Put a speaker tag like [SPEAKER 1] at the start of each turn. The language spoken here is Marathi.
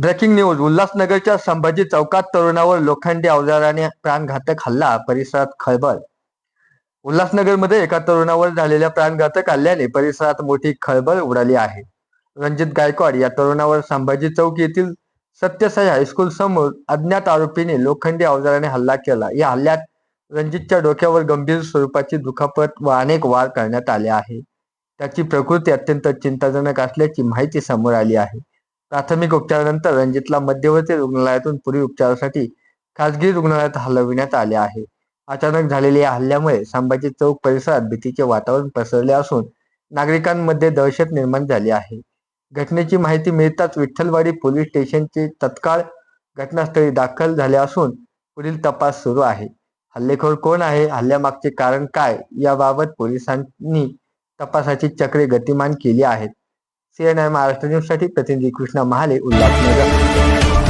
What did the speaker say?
[SPEAKER 1] ब्रेकिंग न्यूज उल्हासनगरच्या संभाजी चौकात तरुणावर लोखंडी अवजाराने प्राणघातक हल्ला परिसरात खळबळ. उल्हासनगरमध्ये एका तरुणावर झालेल्या प्राणघातक हल्ल्याने परिसरात मोठी खळबळ उडाली आहे. रणजित गायकवाड या तरुणावर संभाजी चौक येथील सत्यसाई हायस्कूल समोर अज्ञात आरोपीने लोखंडी अवजाराने हल्ला केला. या हल्ल्यात रणजितच्या डोक्यावर गंभीर स्वरूपाची दुखापत व अनेक वार करण्यात आले आहे. त्याची प्रकृती अत्यंत चिंताजनक असल्याची माहिती समोर आली आहे. प्राथमिक उपचारानंतर रणजितला मध्यवर्ती रुग्णालयातून पुढील उपचारासाठी खासगी रुग्णालयात हलविण्यात आले आहे. अचानक झालेल्या या हल्ल्यामुळे संभाजी चौक परिसरात भीतीचे वातावरण पसरले असून नागरिकांमध्ये दहशत निर्माण झाली आहे. घटनेची माहिती मिळताच विठ्ठलवाडी पोलीस स्टेशनचे तत्काळ घटनास्थळी दाखल झाले असून पुढील तपास सुरू आहे. हल्लेखोर कोण आहे? हल्ल्यामागचे कारण काय? याबाबत पोलिसांनी तपासाची चक्रे गतिमान केली आहेत. सीएनआय महाराष्ट्र न्यूजसाठी प्रतिनिधी कृष्णा महाले उल्हासनगर.